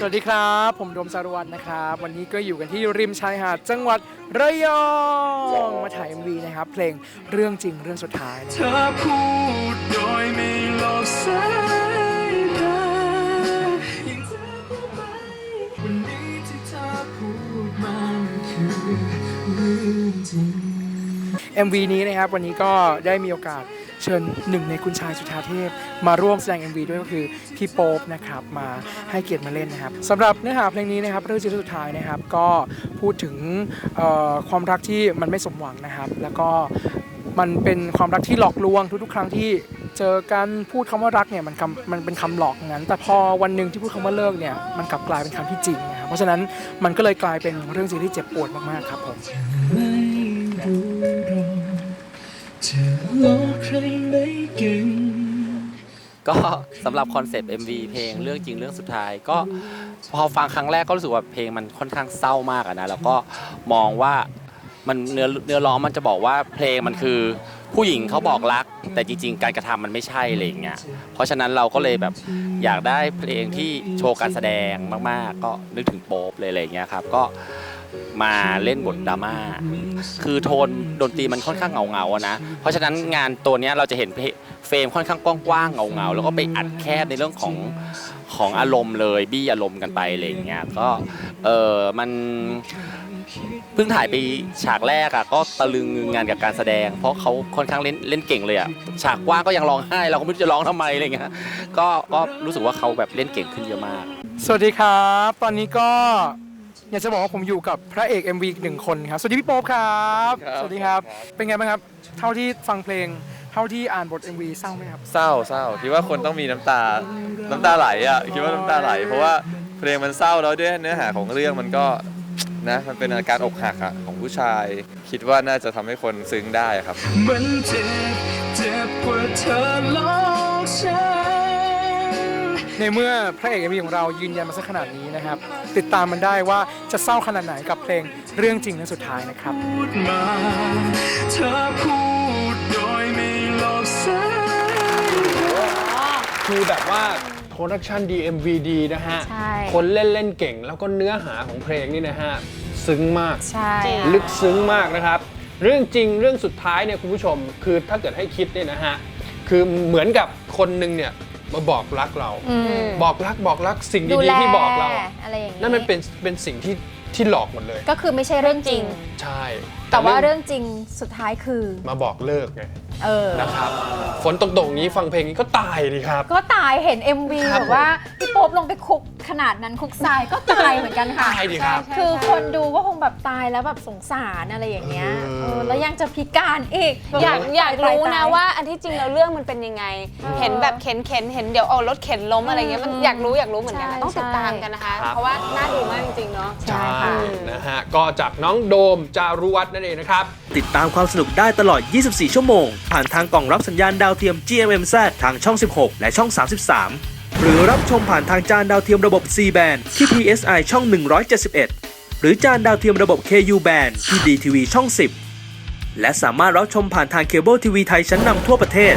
สวัสดีครับ ผมโดมสารวัตรนะครับ วันนี้ก็อยู่กันที่ริมชายหาดจังหวัดระยองมาถ่าย MV นะครับ เพลงเรื่องจริงเรื่องสุดท้ายเธอพูดโดยไม่หลบสายตายิ่งเธอพูดไปวันนี้ที่เธอพูดมันคือเรื่องจริง MV นี้นะครับวันนี้ก็ได้มีโอกาส เชิญหนึ่งในคุณชายสุธาเทพ มาร่วมแสดง MV ด้วยก็คือพี่โป๊ปนะครับมาให้เกียรติมาเล่นนะครับสำหรับเนื้อหาเพลงนี้นะครับเรื่องจริงเรื่องสุดท้ายนะครับ ก็พูดถึงความรักที่มันไม่สมหวังนะครับ แล้วก็มันเป็นความรักที่หลอกลวงทุกๆ ครั้งที่เจอกันพูดคำว่ารักเนี่ยมันคำมันเป็นคำหลอกงั้น แต่พอวันหนึ่งที่พูดคำว่าเลิกเนี่ยมันกลับกลายเป็นคำที่จริงนะครับเพราะฉะนั้นมันก็เลยกลายเป็นเรื่องจริงที่เจ็บปวดมากๆครับผม ก็สำหรับคอนเซปต์ MV เพลงเรื่องจริงเรื่องสุดท้าย ก็พอฟังครั้งแรกก็รู้สึกว่าเพลงมันค่อนข้างเศร้ามากอะนะแล้วก็มองว่ามันเนื้อเนื้อร้องมันจะบอกว่าเพลงมันคือผู้หญิงเขาบอกรัก แต่จริง ๆ การกระทำมันไม่ใช่อะไรอย่างเงี้ยเพราะฉะนั้นเราก็เลยแบบอยากได้เพลงที่โชว์การแสดงมากๆ ก็นึกถึงโป๊ปเลยอะไรอย่างเงี้ยครับก็ มาเล่นบทดราม่าคือโทนดนตรีมันค่อนข้างเงาๆอะนะ เพราะฉะนั้นงานตัวเนี้ยเราจะเห็นเฟรมค่อนข้างกว้างๆเงาๆแล้วก็ไปอัดแคบในเรื่องของของอารมณ์เลยบี้อารมณ์กันไปอะไรอย่างเงี้ยก็เออมันเพิ่งถ่ายไปฉากแรกอะก็ตะลึงงานกับการแสดง เพราะเขาค่อนข้างเล่นเล่นเก่งเลยอะฉากกว้างก็ยังร้องไห้ เราก็ไม่รู้จะร้องทำไมอะไรเงี้ยก็ก็รู้สึกว่าเขาแบบเล่นเก่งขึ้นเยอะมาก สวัสดีครับ ตอนนี้ก็ อยากจะบอกว่าผมอยู่กับพระเอก MV อีกหนึ่งคนครับ สวัสดีพี่โป๊ปครับครับ สวัสดีครับ เป็นไงบ้างครับ เท่าที่ฟังเพลง เท่าที่อ่านบท MV เศร้าไหมครับ เศร้าเศร้าคิดว่าคนต้องมีน้ำตา น้ำตาไหลอะคิดว่าน้ำตาไหล เพราะว่าเพลงมันเศร้าแล้วด้วยเนื้อหาของเรื่องมันก็นะมันเป็นอาการอกหักอะของผู้ชาย คิดว่าน่าจะทำให้คนซึ้งได้ครับ มันเจ็บเจ็บกว่าเธอหลอกฉัน ในเมื่อพระเอก MV ของเรายืนยันมาสักขนาดนี้นะครับ ติดตามมันได้ว่าจะเศร้าขนาดไหนกับเพลงเรื่องจริงและสุดท้ายนะครับ พูดมาเธอพูดโดยไม่หลบสายตาคือแบบว่าโปรดักชันดี MV ดีนะฮะ ใช่ คนเล่นเล่นเก่ง แล้วก็เนื้อหาของเพลงนี่นะฮะ ซึ้งมาก ใช่ ลึกซึ้งมากนะครับ เรื่องจริงเรื่องสุดท้ายเนี่ยคุณผู้ชม คือถ้าเกิดให้คิดเนี่ยนะฮะ คือเหมือนกับคนหนึ่งเนี่ย มาบอกรักเรา อืมบอกรักบอกรักสิ่งดูดีแลๆที่บอกเราอะอะไรอย่างนี้นั่นมันเป็นเป็นสิ่งที่ที่หลอกหมดเลย ก็คือไม่ใช่เรื่องจริง ใช่แต่ว่าเรื่องจริงสุดท้ายคือ มาบอกเลิกไง เออ นะครับฝนตกๆอย่างนี้ฟังเพลงนี้ก็ตายดีครับ ก็ตายเห็น MV ครับแบบว่าพี่โป๊ปลงไปคุกขนาดนั้นคุกทรายก็ตายเหมือนกันค่ะตายดิครับคือคนดูก็คงแบบตายแล้วแบบสงสารอะไรอย่างเงี้ยเออเออแล้วยังจะพิการอีกอยากอยากรู้ตนะยว่าอันที่จริงแล้วเรื่องมันเป็นยังไง เห็นแบบเข็นเข็นเห็นเดี๋ยวเอารถเข็นล้มอะไรเงี้ยมันอยากรู้อยากรู้เหมือนกันนะใช่ต้องติดตามกันนะคะครับเพราะว่าน่าดูมากจริงๆเนาะ ใช่ค่ะนะฮะก็จากน้องโดมจารุวัฒน์นั่นเองนะครับ ติดตามความสนุกได้ตลอด 24 ชั่วโมง ผ่านทางกล่องรับสัญญาณดาวเทียม GMMZ ทางช่อง 16 และช่อง 33 หรือรับชมผ่านทางจานดาวเทียมระบบ C band ที่ PSI ช่อง 171 หรือจานดาวเทียมระบบ KU band ที่ DTV ช่อง 10 และสามารถรับชมผ่านทางเคเบิลทีวีไทยชั้นนำทั่วประเทศ